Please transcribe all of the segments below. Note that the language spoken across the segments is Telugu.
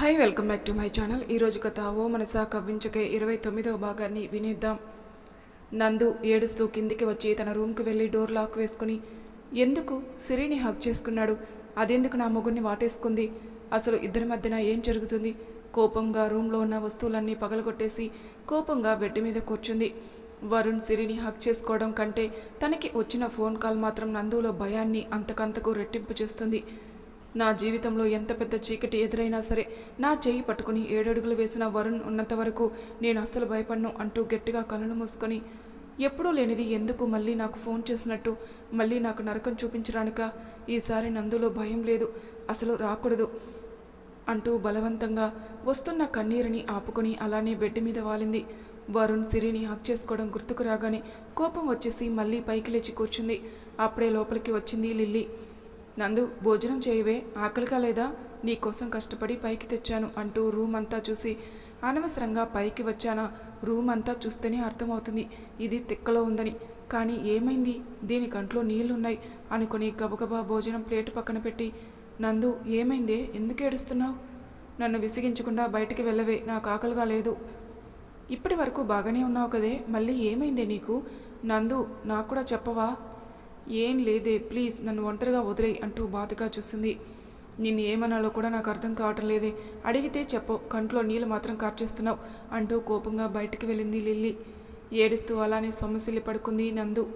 Hi welcome back to my channel ఈరోజు కథ ఓ మనసా కవ్వించకే ఇరవై తొమ్మిదవ భాగాన్ని వినేద్దాం. నందు ఏడుస్తూ కిందికి వచ్చి తన రూమ్కి వెళ్ళి డోర్ లాక్ వేసుకుని ఎందుకు సిరిని హక్ చేసుకున్నాడు? అదెందుకు నా మొగుడిని వాటేసుకుంది? అసలు ఇద్దరి మధ్యన ఏం జరుగుతుంది? కోపంగా రూమ్లో ఉన్న వస్తువులన్నీ పగలగొట్టేసి కోపంగా బెడ్ మీద కూర్చుంది. వరుణ్ సిరిని హక్ చేసుకోవడం కంటే తనకి వచ్చిన ఫోన్ కాల్ మాత్రం నందులో భయాన్ని అంతకంతకు రెట్టింపు చేస్తుంది. నా జీవితంలో ఎంత పెద్ద చీకటి ఎదురైనా సరే నా చేయి పట్టుకుని ఏడడుగులు వేసిన వరుణ్ ఉన్నంత వరకు నేను అస్సలు భయపడను అంటూ గట్టిగా కళ్ళను మూసుకొని ఎప్పుడూ లేనిది ఎందుకు మళ్ళీ నాకు ఫోన్ చేసినట్టు మళ్ళీ నాకు నరకం చూపించడానిక? ఈసారి నందులో భయం లేదు అసలు రాకూడదు అంటూ బలవంతంగా వస్తున్న కన్నీరుని ఆపుకొని అలానే బెడ్ మీద వాలింది. వరుణ్ సిరిని హక్ చేసుకోవడం గుర్తుకు రాగానే కోపం వచ్చేసి మళ్ళీ పైకి లేచి కూర్చుంది. అప్పుడే లోపలికి వచ్చింది లిల్లీ. నందు భోజనం చేయవే ఆకలిగా లేదా? నీకోసం కష్టపడి పైకి తెచ్చాను అంటూ రూమ్ అంతా చూసి అనవసరంగా పైకి వచ్చానా? రూమ్ అంతా చూస్తేనే అర్థమవుతుంది ఇది తిక్కలో ఉందని. కానీ ఏమైంది? దీని కంట్లో నీళ్ళున్నాయి అనుకుని గబగబా భోజనం ప్లేటు పక్కన పెట్టి నందు ఏమైందే? ఎందుకు ఏడుస్తున్నావు? నన్ను విసిగించకుండా బయటికి వెళ్ళవే నాకు ఆకలిగా లేదు. ఇప్పటి వరకు బాగానే ఉన్నావు కదే మళ్ళీ ఏమైందే నీకు? నందు నాకు కూడా చెప్పవా? ఏం లేదే ప్లీజ్ నన్ను ఒంటరిగా వదిలేయి అంటూ బాధగా చూస్తుంది నిన్ను ఏమనాలో కూడా నాకు అర్థం కావటం లేదే. అడిగితే చెప్పు కంట్లో నీళ్ళు మాత్రం కార్చేస్తున్నావు అంటూ కోపంగా బయటికి వెళ్ళింది లిల్లీ. ఏడుస్తూ అలానే సొమ్మసిల్లి పడుకుంది నందు.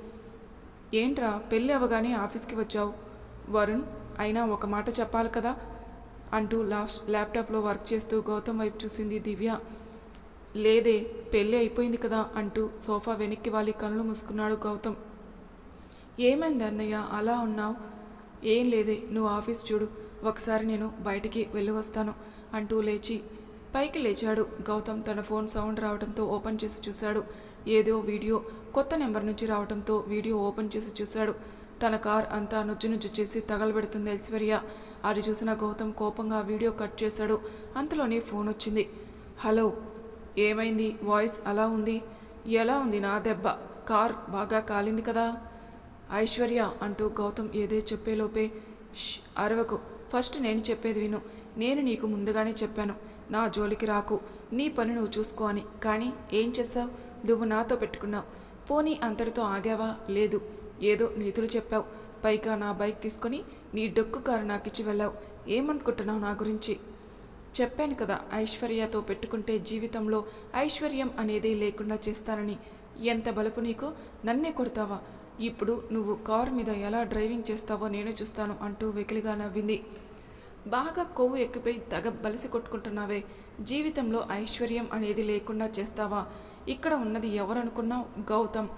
ఏంట్రా పెళ్ళి అవగానే ఆఫీస్కి వచ్చావు? వరుణ్ అయినా ఒక మాట చెప్పాలి కదా? అంటూ లాస్ట్ ల్యాప్టాప్లో వర్క్ చేస్తూ గౌతమ్ వైపు చూసింది దివ్య. లేదే పెళ్ళి అయిపోయింది కదా అంటూ సోఫా వెనక్కి వాలి కళ్ళు మూసుకున్నాడు గౌతమ్. ఏమైంది అన్నయ్య? అలా ఉన్నావు? ఏం లేదే నువ్వు ఆఫీస్ చూడు. ఒకసారి నేను బయటికి వెళ్ళి వస్తాను అంటూ లేచి పైకి లేచాడు. గౌతమ్ తన ఫోన్ సౌండ్ రావడంతో ఓపెన్ చేసి చూశాడు. ఏదో వీడియో కొత్త నెంబర్ నుంచి రావడంతో వీడియో ఓపెన్ చేసి చూశాడు. తన కార్ అంతా నుజ్జు నుజ్జు చేసి తగలబెడుతుంది ఐశ్వర్య. అది చూసిన గౌతమ్ కోపంగా వీడియో కట్ చేశాడు. అంతలోనే ఫోన్ వచ్చింది. హలో ఏమైంది? వాయిస్ అలా ఉంది? ఎలా ఉంది నా దెబ్బ? కార్ బాగా కాలింది కదా? ఐశ్వర్య అంటూ గౌతమ్ ఏదే చెప్పేలోపే అరవకు. ఫస్ట్ నేను చెప్పేది విను. నేను నీకు ముందుగానే చెప్పాను. నా జోలికి రాకు. నీ పని నువ్వు చూసుకో అని. కానీ ఏం చేస్తావు? నువ్వు నాతో పెట్టుకున్నావు. పోనీ అంతటితో ఆగావా? లేదు. ఏదో నీతులు చెప్పావు. పైగా నా బైక్ తీసుకొని నీ డొక్కు కారు నాకిచ్చి వెళ్ళావు. ఏమనుకుంటున్నావు నా గురించి? చెప్పాను కదా ఐశ్వర్యతో పెట్టుకుంటే జీవితంలో ఐశ్వర్యం అనేది లేకుండా చేస్తానని. ఎంత బలుపు నీకు? నన్నే కొడతావా? ఇప్పుడు నువ్వు కార్ మీద ఎలా డ్రైవింగ్ చేస్తావో నేనే చూస్తాను అంటూ వెకిలిగా నవ్వింది. బాగా కొవ్వు ఎక్కిపోయి తెగ బలిసి కొట్టుకుంటున్నావే. జీవితంలో ఐశ్వర్యం అనేది లేకుండా చేస్తావా? ఇక్కడ ఉన్నది ఎవరనుకున్నావు గౌతమ్.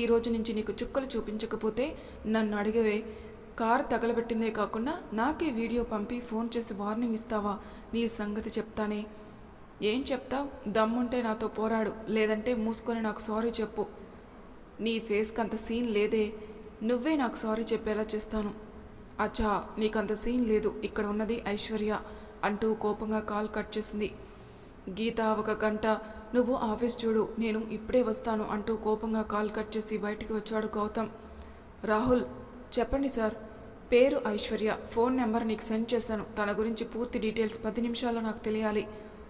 ఈ రోజు నుంచి నీకు చుక్కలు చూపించకపోతే నన్ను అడిగవే. కారు తగలబెట్టిందే కాకుండా నాకే వీడియో పంపి ఫోన్ చేసి వార్నింగ్ ఇస్తావా? నీ సంగతి చెప్తానే. ఏం చెప్తావు? దమ్ముంటే నాతో పోరాడు లేదంటే మూసుకొని నాకు సారీ చెప్పు. నీ ఫేస్కి అంత సీన్ లేదే. నువ్వే నాకు సారీ చెప్పేలా చేస్తాను. అచ్చా నీకంత సీన్ లేదు. ఇక్కడ ఉన్నది ఐశ్వర్య అంటూ కోపంగా కాల్ కట్ చేసింది. గీత ఒక గంట నువ్వు ఆఫీస్ చూడు నేను ఇప్పుడే వస్తాను అంటూ కోపంగా కాల్ కట్ చేసి బయటికి వచ్చాడు గౌతమ్. రాహుల్ చెప్పండి సార్. పేరు ఐశ్వర్య. ఫోన్ నెంబర్ నీకు సెండ్ చేశాను. తన గురించి పూర్తి డీటెయిల్స్ పది నిమిషాల్లో నాకు తెలియాలి.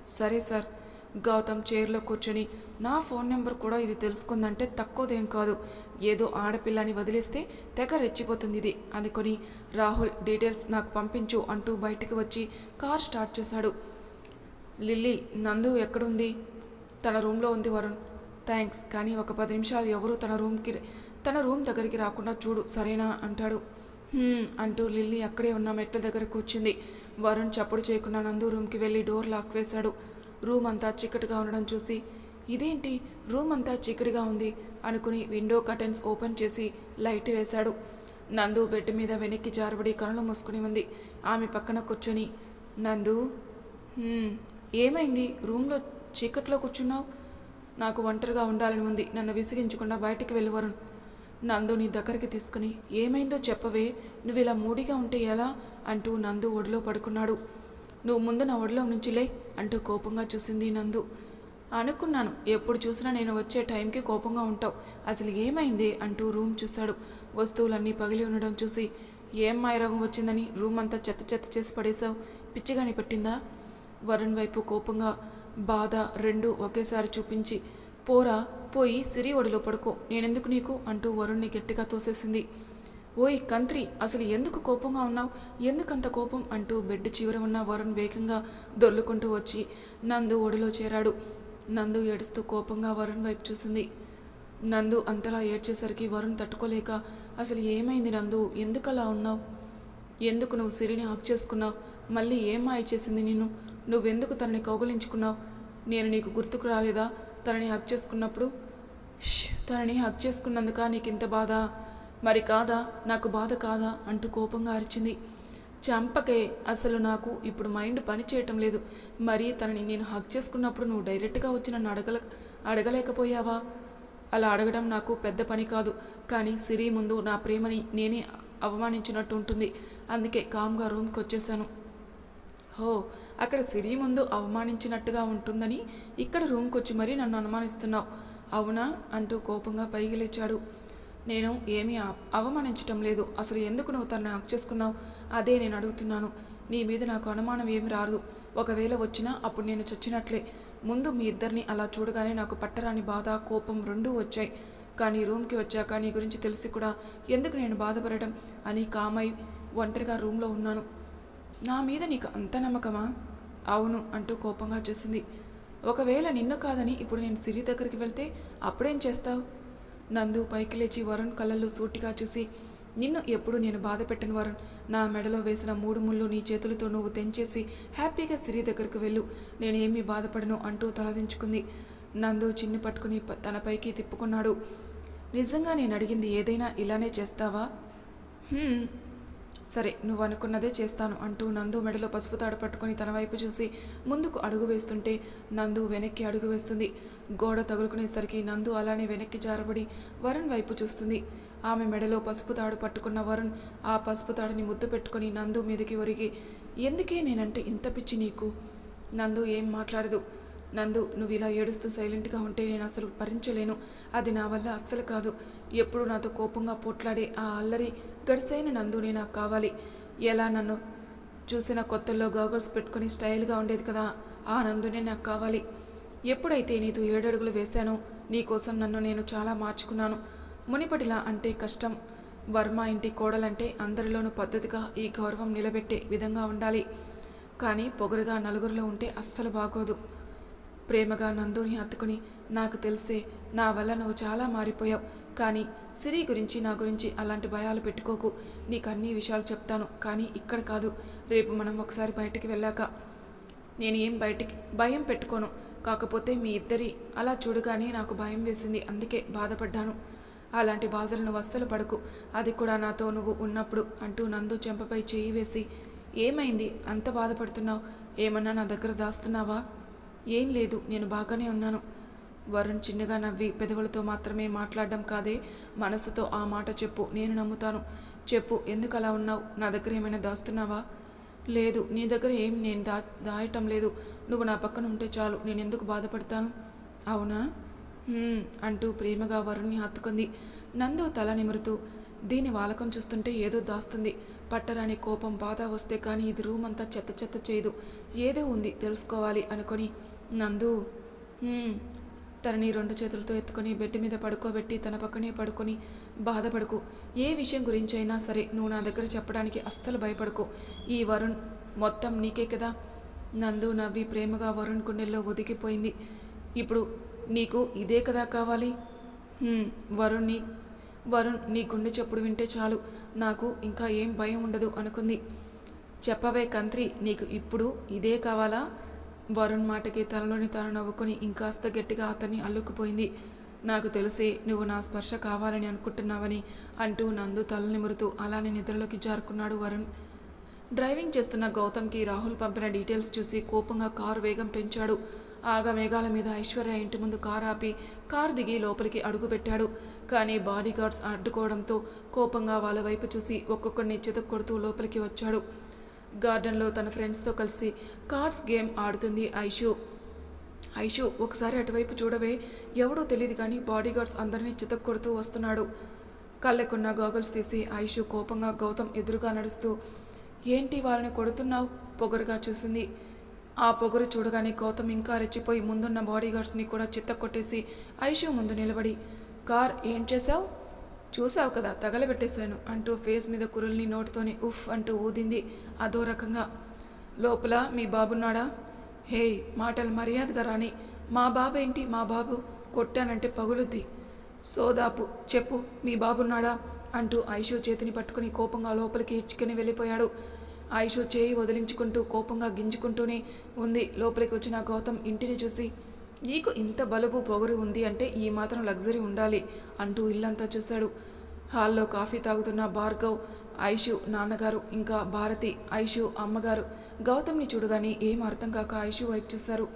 సరే సార్. గౌతమ్ చైర్లో కూర్చొని నా ఫోన్ నెంబర్ కూడా ఇది తెలుసుకుందంటే తక్కువదేం కాదు. ఏదో ఆడపిల్లని వదిలేస్తే తెగ రెచ్చిపోతుంది ఇది అనుకొని రాహుల్ డీటెయిల్స్ నాకు పంపించు అంటూ బయటికి వచ్చి కార్ స్టార్ట్ చేశాడు. లిల్లీ నందు ఎక్కడుంది? తన రూమ్లో ఉంది వరుణ్. థ్యాంక్స్ కానీ ఒక పది నిమిషాలు ఎవరు తన రూమ్కి తన రూమ్ దగ్గరికి రాకుండా చూడు సరేనా? అంటాడు. అంటూ లిల్లీ అక్కడే ఉన్న మెట్ల దగ్గర కూర్చుంది. వరుణ్ చప్పుడు చేయకుండా నందు రూమ్కి వెళ్ళి డోర్ లాక్ వేశాడు. రూమ్ అంతా చీకటిగా ఉండడం చూసి ఇదేంటి? రూమ్ అంతా చీకటిగా ఉంది అనుకుని విండో కర్టెన్స్ ఓపెన్ చేసి లైట్ వేశాడు. నందు బెడ్ మీద వెనక్కి జారబడి కళ్ళు మూసుకుని ఉంది. ఆమె పక్కన కూర్చొని నందు ఏమైంది? రూమ్లో చీకట్లో కూర్చున్నావు? నాకు ఒంటరిగా ఉండాలని ఉంది. నన్ను విసిగించకుండా బయటికి వెళ్ళి నందు నీ దగ్గరికి తీసుకుని ఏమైందో చెప్పవే. నువ్వు ఇలా మూడిగా ఉంటే ఎలా? అంటూ నందు ఒడిలో పడుకున్నాడు. నువ్వు ముందు నా ఒడిలో నుంచి లే అంటూ కోపంగా చూసింది నందు. అనుకున్నాను ఎప్పుడు చూసినా నేను వచ్చే టైంకి కోపంగా ఉంటావు. అసలు ఏమైంది? అంటూ రూమ్ చూశాడు. వస్తువులన్నీ పగిలి ఉండడం చూసి ఏం మాయరోగం వచ్చిందని రూమ్ అంతా చెత్త చెత్త చేసి పడేశావు? పిచ్చిగాని పట్టిందా? వరుణ్ వైపు కోపంగా బాధ రెండు ఒకేసారి చూపించి పోరా పోయి సిరి ఒడిలో పడుకో నేనెందుకు నీకు? అంటూ వరుణ్ణి గట్టిగా తోసేసింది. ఓయ్ కంత్రి అసలు ఎందుకు కోపంగా ఉన్నావు? ఎందుకంత కోపం అంటూ బెడ్ చివర ఉన్న వరుణ్ వేగంగా దొర్లుకుంటూ వచ్చి నందు ఒడిలో చేరాడు. నందు ఏడుస్తూ కోపంగా వరుణ్ వైపు చూసింది. నందు అంతలా ఏడ్చేసరికి వరుణ్ తట్టుకోలేక అసలు ఏమైంది నందు? ఎందుకు అలా ఉన్నావు? ఎందుకు నువ్వు సిరిని హక్ చేసుకున్నావు? మళ్ళీ ఏం మాయ చేసింది నిన్ను? నువ్వెందుకు తనని కౌగులించుకున్నావు? నేను నీకు గుర్తుకు రాలేదా? తనని హక్ చేసుకున్నప్పుడు? తనని హక్ చేసుకున్నందుక నీకు ఇంత బాధ? మరి కాదా? నాకు బాధ కాదా? అంటూ కోపంగా అరిచింది. చంపకే అసలు నాకు ఇప్పుడు మైండ్ పని చేయటం లేదు. మరి తనని నేను హక్ చేసుకున్నప్పుడు నువ్వు డైరెక్ట్గా వచ్చి నన్ను అడగల అడగలేకపోయావా? అలా అడగడం నాకు పెద్ద పని కాదు. కానీ సిరి ముందు నా ప్రేమని నేనే అవమానించినట్టు ఉంటుంది. అందుకే కామ్గా రూమ్కి వచ్చేసాను. హో అక్కడ సిరి ముందు అవమానించినట్టుగా ఉంటుందని ఇక్కడ రూమ్కి వచ్చి మరీ నన్ను అనుమానిస్తున్నావు. అవునా? అంటూ కోపంగా పైకి లేచాడు. నేను ఏమీ అవమానించటం లేదు. అసలు ఎందుకు నువ్వు తనని హక్ చేసుకున్నావు? అదే నేను అడుగుతున్నాను. నీ మీద నాకు అనుమానం ఏమి రాదు. ఒకవేళ వచ్చినా అప్పుడు నేను చచ్చినట్లే. ముందు మీ ఇద్దరిని అలా చూడగానే నాకు పట్టరాని బాధ కోపం రెండూ వచ్చాయి. కానీ రూమ్కి వచ్చాక నీ గురించి తెలిసి కూడా ఎందుకు నేను బాధపడటం అని కామై ఒంటరిగా రూమ్లో ఉన్నాను. నా మీద నీకు అంత నమ్మకమా? అవును అంటూ కోపంగా చూసింది. ఒకవేళ నిన్ను కాదని ఇప్పుడు నేను సిరి దగ్గరికి వెళ్తే అప్పుడేం చేస్తావు? నందు పైకి లేచి వరుణ్ కళ్ళల్లో సూటిగా చూసి నిన్ను ఎప్పుడు నేను బాధ పెట్టను వరుణ్. నా మెడలో వేసిన మూడు ముళ్ళు నీ చేతులతో నువ్వు తెంచేసి హ్యాపీగా సిరి దగ్గరకు వెళ్ళు. నేనేమీ బాధపడను అంటూ తలదించుకుంది. నందు చిన్ని పట్టుకుని తన పైకి తిప్పుకున్నాడు. నిజంగా నేను అడిగింది ఏదైనా ఇలానే చేస్తావా? సరే నువ్వు అనుకున్నదే చేస్తాను అంటూ నందు మెడలో పసుపు తాడు పట్టుకొని తన వైపు చూసి ముందుకు అడుగు వేస్తుంటే నందు వెనక్కి అడుగు వేస్తుంది. గోడ తగులుకునేసరికి నందు అలానే వెనక్కి జారబడి వరుణ్ వైపు చూస్తుంది. ఆమె మెడలో పసుపు తాడు పట్టుకున్న వరుణ్ ఆ పసుపు తాడుని ముద్దు పెట్టుకుని నందు మీదకి ఒరిగి ఎందుకే నేనంటే ఇంత పిచ్చి నీకు? నందు ఏం మాట్లాడదు. నందు నువ్వు ఇలా ఏడుస్తూ సైలెంట్గా ఉంటే నేను అసలు భరించలేను. అది నా వల్ల అస్సలు కాదు. ఎప్పుడు నాతో కోపంగా పోట్లాడే ఆ అల్లరి గడిసైన నందు నాకు కావాలి. ఎలా నన్ను చూసిన కొత్తల్లో గాగుల్స్ పెట్టుకుని స్టైల్గా ఉండేది కదా ఆ నందునే నాకు కావాలి. ఎప్పుడైతే నీతో ఏడడుగులు వేశానో నీకోసం నన్ను నేను చాలా మార్చుకున్నాను. మునిపటిలా అంటే కష్టం. వర్మ ఇంటి కోడలంటే అందరిలోనూ పద్ధతిగా ఈ గౌరవం నిలబెట్టే విధంగా ఉండాలి. కానీ పొగరుగా నలుగురిలో ఉంటే అస్సలు బాగోదు. ప్రేమగా నందుని హత్తుకుని నాకు తెలిసే నా వల్ల నువ్వు చాలా మారిపోయావు. కానీ సిరి గురించి నా గురించి అలాంటి భయాలు పెట్టుకోకు. నీకు అన్ని విషయాలు చెప్తాను కానీ ఇక్కడ కాదు. రేపు మనం ఒకసారి బయటికి వెళ్ళాక నేను ఏం బయటికి భయం పెట్టుకోను. కాకపోతే మీ ఇద్దరి అలా చూడగానే నాకు భయం వేసింది అందుకే బాధపడ్డాను. అలాంటి బాధలు నువ్వు అస్సలు పడకు. అది కూడా నాతో నువ్వు ఉన్నప్పుడు అంటూ నందు చెంపపై చేయి వేసి ఏమైంది? అంత బాధపడుతున్నావు? ఏమన్నా నా దగ్గర దాస్తున్నావా? ఏం లేదు నేను బాగానే ఉన్నాను. వరుణ్ చిన్నగా నవ్వి పెదవులతో మాత్రమే మాట్లాడడం కాదే. మనసుతో ఆ మాట చెప్పు నేను నమ్ముతాను. చెప్పు ఎందుకు అలా ఉన్నావు? నా దగ్గర ఏమైనా దాస్తున్నావా? లేదు నీ దగ్గర ఏం నేను దా దాయటం లేదు. నువ్వు నా పక్కన ఉంటే చాలు నేను ఎందుకు బాధపడతాను? అవునా? అంటూ ప్రేమగా వరుణ్ణి హత్తుకుంది. నందు తల నిమురుతూ దీని వాలకం చూస్తుంటే ఏదో దాస్తుంది. పట్టరాని కోపం బాధ వస్తే కానీ ఇది రూమ్ అంతా చెత్త చెత్త చేయదు. ఏదో ఉంది తెలుసుకోవాలి అనుకొని నందు తనని రెండు చేతులతో ఎత్తుకొని బెడ్ మీద పడుకోబెట్టి తన పక్కనే పడుకొని బాధపడుకు. ఏ విషయం గురించి అయినా సరే నువ్వు నా దగ్గర చెప్పడానికి అస్సలు భయపడుకో. ఈ వరుణ్ మొత్తం నీకే కదా? నందు నవ్వి ప్రేమగా వరుణ్ గుండెల్లో ఒదిగిపోయింది. ఇప్పుడు నీకు ఇదే కదా కావాలి? వరుణ్ని వరుణ్ నీ వరుణ్ నీ గుండె చెప్పుడు వింటే చాలు. నాకు ఇంకా ఏం భయం ఉండదు అనుకుంది. చెప్పవే కంత్రి నీకు ఇప్పుడు ఇదే కావాలా? వరుణ్ మాటకి తనలోని తాను నవ్వుకుని ఇంకాస్త గట్టిగా అతన్ని అల్లుకుపోయింది. నాకు తెలిసి నువ్వు నా స్పర్శ కావాలని అనుకుంటున్నావని అంటూ నందు తల నిమురుతూ అలానే నిద్రలోకి జారుకున్నాడు వరుణ్. డ్రైవింగ్ చేస్తున్న గౌతమ్కి రాహుల్ పంపిన డీటెయిల్స్ చూసి కోపంగా కారు వేగం పెంచాడు. ఆగ మేఘాల మీద ఐశ్వర్య ఇంటి ముందు కారు ఆపి కారు దిగి లోపలికి అడుగుపెట్టాడు కానీ బాడీగార్డ్స్ అడ్డుకోవడంతో కోపంగా వాళ్ళ వైపు చూసి ఒక్కొక్కరిని చితక్కొడుతూ లోపలికి వచ్చాడు. గార్డెన్లో తన ఫ్రెండ్స్తో కలిసి కార్డ్స్ గేమ్ ఆడుతుంది ఐషు. ఐషు ఒకసారి అటువైపు చూడవే ఎవడో తెలియదు కానీ బాడీగార్డ్స్ అందరినీ చితక్కొడుతూ వస్తున్నాడు. కళ్ళకున్న గాగుల్స్ తీసి ఐషు కోపంగా గౌతమ్ ఎదురుగా నడుస్తూ ఏంటి వాళ్ళని కొడుతున్నావు? పొగరుగా చూసింది. ఆ పొగరు చూడగానే గౌతమ్ ఇంకా రెచ్చిపోయి ముందున్న బాడీగార్డ్స్ని కూడా చిత్త కొట్టేసి ఐషు ముందు నిలబడి కార్ ఏం చేశావు? చూసావు కదా తగలబెట్టేశాను అంటూ ఫేస్ మీద కురుల్ని నోటితోని ఉఫ్ అంటూ ఊదింది అదో రకంగా. లోపల మీ బాబున్నాడా? హే మాటలు మర్యాదగా రాని మా బాబు ఏంటి? మా బాబు కొట్టానంటే పగులుద్ది. సోదాపు చెప్పు మీ బాబున్నాడా? అంటూ ఐషు చేతిని పట్టుకుని కోపంగా లోపలికి ఇచ్చుకుని వెళ్ళిపోయాడు. ఐషు చేయి వదిలించుకుంటూ కోపంగా గింజుకుంటూనే ఉంది. లోపలికి వచ్చిన గౌతమ్ ఇంటిని చూసి నీకు ఇంత బలుపు పొగరు ఉంది అంటే ఈ మాత్రం లగ్జరీ ఉండాలి అంటూ ఇల్లంతా చూశాడు. హాల్లో కాఫీ తాగుతున్న భార్గవ్ ఐషు నాన్నగారు ఇంకా భారతి ఐషు అమ్మగారు. గౌతమ్ని చూడగానే ఏం అర్థం కాక ఐషు వైపు చూశారు.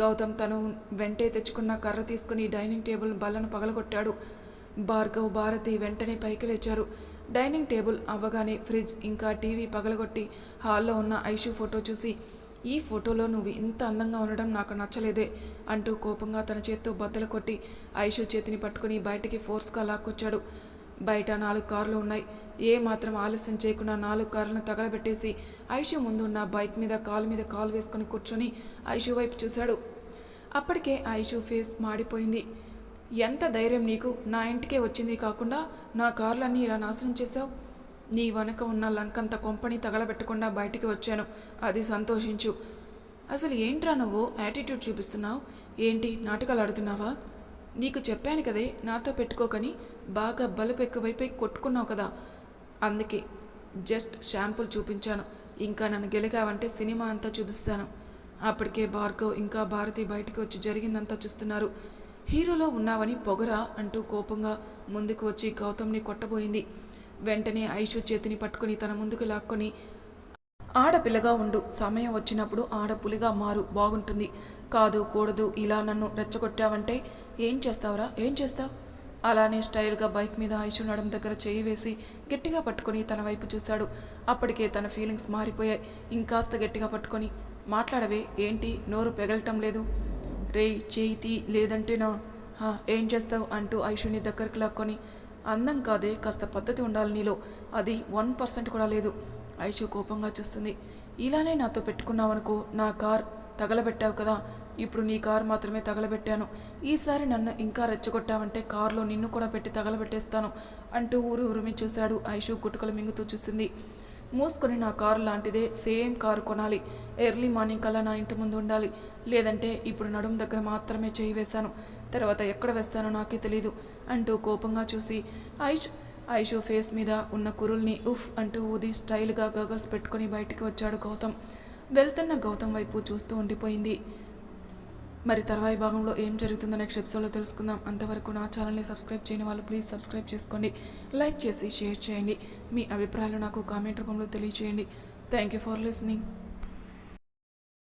గౌతమ్ తను వెంటే తెచ్చుకున్న కర్ర తీసుకుని డైనింగ్ టేబుల్ బల్లను పగలగొట్టాడు. భార్గవ్ భారతి వెంటనే పైకి లేచారు. డైనింగ్ టేబుల్ అవ్వగానే ఫ్రిడ్జ్ ఇంకా టీవీ పగలగొట్టి హాల్లో ఉన్న ఐషు ఫోటో చూసి ఈ ఫోటోలో నువ్వు ఇంత అందంగా ఉండడం నాకు నచ్చలేదే అంటూ కోపంగా తన చేత్తో బద్దలు కొట్టి ఐషు చేతిని పట్టుకుని బయటికి ఫోర్స్గా లాక్కొచ్చాడు. బయట నాలుగు కార్లు ఉన్నాయి. ఏ మాత్రం ఆలస్యం చేయకుండా నాలుగు కార్లను తగలబెట్టేసి ఐషు ముందున్న బైక్ మీద కాలు మీద కాలు వేసుకుని కూర్చొని ఐషు వైపు చూశాడు. అప్పటికే ఐషు ఫేస్ మాడిపోయింది. ఎంత ధైర్యం నీకు? నా ఇంటికే వచ్చింది కాకుండా నా కార్లన్నీ ఇలా నాశనం చేశావు? నీ వెనక ఉన్న లంకంత కొంపని తగలబెట్టకుండా బయటికి వచ్చాను. అది సంతోషించు. అసలు ఏంట్రా నువ్వు? యాటిట్యూడ్ చూపిస్తున్నావు. ఏంటి? నాటకాలు ఆడుతున్నావా? నీకు చెప్పాను కదే నాతో పెట్టుకోకని బాగా బలుపు ఎక్కువైపోయి కొట్టుకున్నావు కదా. అందుకే జస్ట్ షాంపుల్ చూపించాను. ఇంకా నన్ను గెలిగావంటే సినిమా అంతా చూపిస్తాను. అప్పటికే భార్గవ్ ఇంకా భారతి బయటికి వచ్చి జరిగిందంతా చూస్తున్నారు. హీరోలో ఉన్నావని పొగరా అంటూ కోపంగా ముందుకు వచ్చి గౌతమ్ని కొట్టబోయింది. వెంటనే ఐషు చేతిని పట్టుకుని తన ముందుకు లాక్కొని ఆడపిల్లగా ఉండు. సమయం వచ్చినప్పుడు ఆడపులిగా మారు. బాగుంటుంది. కాదు కూడదు. ఇలా నన్ను రెచ్చగొట్టావంటే ఏం చేస్తావురా? ఏం చేస్తావు? అలానే స్టైల్గా బైక్ మీద ఐషు నడం దగ్గర చేయి వేసి గట్టిగా పట్టుకొని తన వైపు చూశాడు. అప్పటికే తన ఫీలింగ్స్ మారిపోయాయి. ఇంకాస్త గట్టిగా పట్టుకొని మాట్లాడవే. ఏంటి? నోరు పెగలటం లేదు. రేయ్ చేయి లేదంటే నా ఏం చేస్తావు? అంటూ ఐషుని దగ్గరకు లాక్కొని అందం కాదే కాస్త పద్ధతి ఉండాలి నీలో. అది వన్ పర్సెంట్ కూడా లేదు. ఐషు కోపంగా చూస్తుంది. ఇలానే నాతో పెట్టుకున్నావనుకో నా కార్ తగలబెట్టావు కదా. ఇప్పుడు నీ కార్ మాత్రమే తగలబెట్టాను. ఈసారి నన్ను ఇంకా రెచ్చగొట్టావంటే కారులో నిన్ను కూడా పెట్టి తగలబెట్టేస్తాను అంటూ ఊరు ఉరిమి చూశాడు ఐషు గుట్టుకలు మింగుతూ చూసింది మూసుకొని నా కారు లాంటిదే సేమ్ కారు కొనాలి. ఎర్లీ మార్నింగ్ కల్లా నా ఇంటి ముందు ఉండాలి. లేదంటే ఇప్పుడు నడుము దగ్గర మాత్రమే చేయి వేశాను. తర్వాత ఎక్కడ వేస్తానో నాకే తెలీదు అంటూ కోపంగా చూసి ఐష్ ఐషు ఫేస్ మీద ఉన్న కురుల్ని ఉఫ్ అంటూ ఊది స్టైల్గా గగల్స్ పెట్టుకుని బయటికి వచ్చాడు గౌతమ్. వెళ్తున్న గౌతమ్ వైపు చూస్తూ ఉండిపోయింది. మరి తర్వాయి భాగంలో ఏం జరుగుతుందో నెక్స్ట్ ఎపిసోడ్లో తెలుసుకుందాం. అంతవరకు నా ఛానల్ని సబ్స్క్రైబ్ చేయని వాళ్ళు ప్లీజ్ సబ్స్క్రైబ్ చేసుకోండి. లైక్ చేసి షేర్ చేయండి. మీ అభిప్రాయాలు నాకు కామెంట్ రూపంలో తెలియచేయండి. Thank you for listening.